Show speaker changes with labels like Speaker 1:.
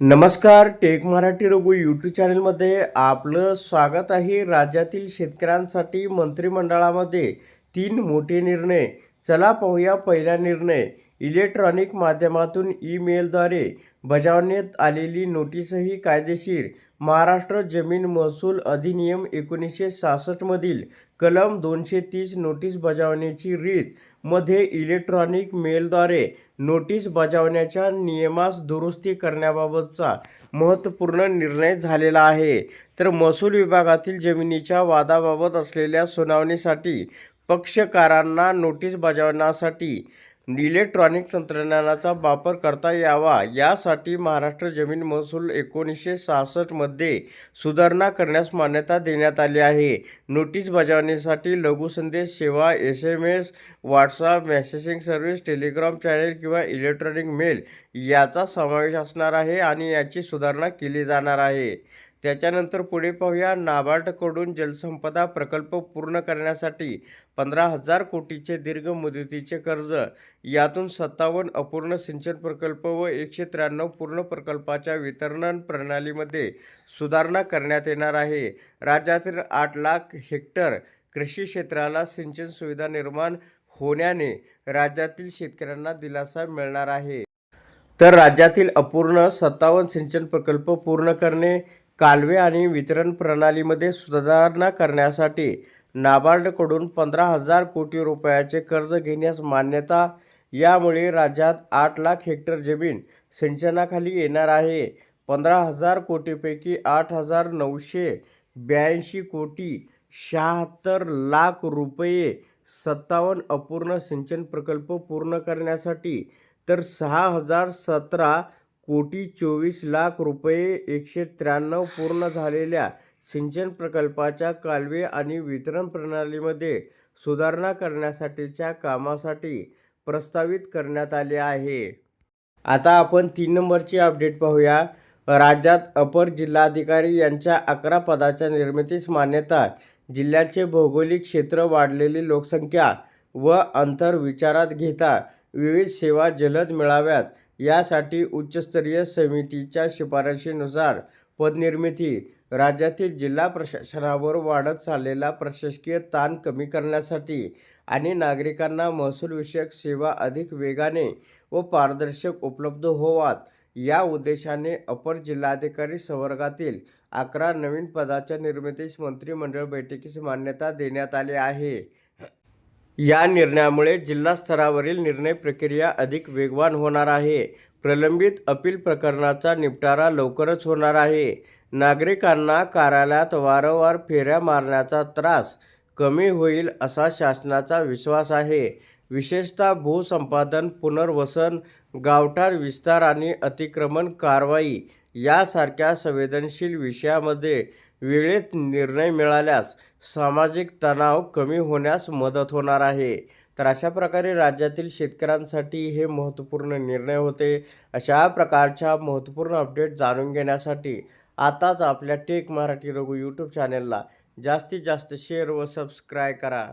Speaker 1: नमस्कार take Marathi Raghu YouTube चॅनलमध्ये आपलं स्वागत आहे. राज्यातील शेतकऱ्यांसाठी मंत्रिमंडळामध्ये तीन मोठे निर्णय. चला पाहूया पहिला निर्णय. इलेक्ट्रॉनिक माध्यमातून ईमेलद्वारे बजावण्यात आलेली नोटीसही कायदेशीर. महाराष्ट्र जमीन महसूल अधिनियम एकोणीसशे सहासष्टमधील कलम दोनशे तीस नोटीस बजावण्याची रीत. मध्ये इलेक्ट्रॉनिक मेलद्वारे नोटीस बजावण्याच्या नियमास दुरुस्ती करण्याबाबतचा महत्त्वपूर्ण निर्णय झालेला आहे. तर महसूल विभागातील जमिनीच्या वादाबाबत असलेल्या सुनावणीसाठी पक्षकारांना नोटीस बजावण्यासाठी इलेक्ट्रॉनिक तंत्रज्ञानाचा वापर करता यावा. यासाठी महाराष्ट्र जमीन महसूल एकोणीसशे सहासष्टमध्ये सुधारणा करण्यास मान्यता देण्यात आली आहे. नोटीस बजावणीसाठी लघुसंदेश सेवा S M S WhatsApp messaging service Telegram channel किंवा इलेक्ट्रॉनिक मेल याचा समावेश असणार आहे आणि याची सुधारणा केली जाणार आहे. त्याच्यानंतर पुढे पाहूया. नाबार्डकडून जलसंपदा प्रकल्प पूर्ण करण्यासाठी पंधरा हजार कोटीचे दीर्घ मुदतीचे कर्ज यातून सत्तावन्न अपूर्ण सिंचन प्रकल्प व एकशे त्र्याण्णव पूर्ण प्रकल्पाच्या वितरण प्रणालीमध्ये सुधारणा करण्यात येणार आहे. राज्यातील आठ लाख हेक्टर कृषी क्षेत्राला सिंचन सुविधा निर्माण होण्याने राज्यातील शेतकऱ्यांना दिलासा मिळणार आहे. तर राज्यातील अपूर्ण सत्तावन्न सिंचन प्रकल्प पूर्ण करणे कालवे आणि वितरण प्रणालीमध्ये सुधारणा करण्यासाठी नाबार्डकडून पंधरा हजार कोटी रुपयाचे कर्ज घेण्यास मान्यता यामुळे राज्यात आठ लाख हेक्टर जमीन सिंचनाखाली येणार आहे. पंधरा हजार कोटीपैकी आठ हजार नऊशे ब्याऐंशी कोटी शहात्तर लाख रुपये सत्तावन्न अपूर्ण सिंचन प्रकल्प पूर्ण करण्यासाठी तर सहा हजार सतरा कोटी चोवीस लाख रुपये एकशे त्र्याण्णव पूर्ण झालेल्या सिंचन प्रकल्पाच्या कालवे आणि वितरण प्रणालीमध्ये सुधारणा करण्यासाठीच्या कामासाठी प्रस्तावित करण्यात आले आहे. आता आपण तीन नंबरची अपडेट पाहूया. राज्यात अपर जिल्हाधिकारी यांच्या अकरा पदाच्या निर्मितीस मान्यता जिल्ह्याचे भौगोलिक क्षेत्र वाढलेली लोकसंख्या व अंतर विचारात घेता विविध सेवा जलद मिळाव्यात यासाठी उच्चस्तरीय समितीच्या शिफारशीनुसार पदनिर्मिती राज्यातील जिल्हा प्रशासनावर वाढत चाललेला प्रशासकीय ताण कमी करण्यासाठी आणि नागरिकांना महसूलविषयक सेवा अधिक वेगाने व पारदर्शक उपलब्ध होवात या उद्देशाने अपर जिल्हाधिकारी संवर्गातील अकरा नवीन पदाच्या निर्मितीस मंत्रिमंडळ बैठकीस मान्यता देण्यात आली आहे. या निर्णयामुळे जिल्हा स्तरावरील निर्णय प्रक्रिया अधिक वेगवान होणार आहे. प्रलंबित अपील प्रकरणाचा निपटारा लवकरच होणार आहे. नागरिकांना कार्यालयात वारंवार फेऱ्या मारण्याचा त्रास कमी होईल असा शासनाचा विश्वास आहे. विशेषतः भूसंपादन पुनर्वसन गावठाण विस्तार आणि अतिक्रमण कारवाई यासारख्या संवेदनशील विषयामध्ये वेळेत निर्णय मिळाल्यास सामाजिक तणाव कमी होण्यास मदत होणार आहे. तर अशा प्रकारे राज्यातील शेतकऱ्यांसाठी हे महत्त्वपूर्ण निर्णय होते. अशा प्रकारच्या महत्त्वपूर्ण अपडेट जाणून घेण्यासाठी आताच आपल्या टेक मराठी रघु यूट्यूब चॅनलला जास्तीत जास्त शेअर व सबस्क्राईब करा.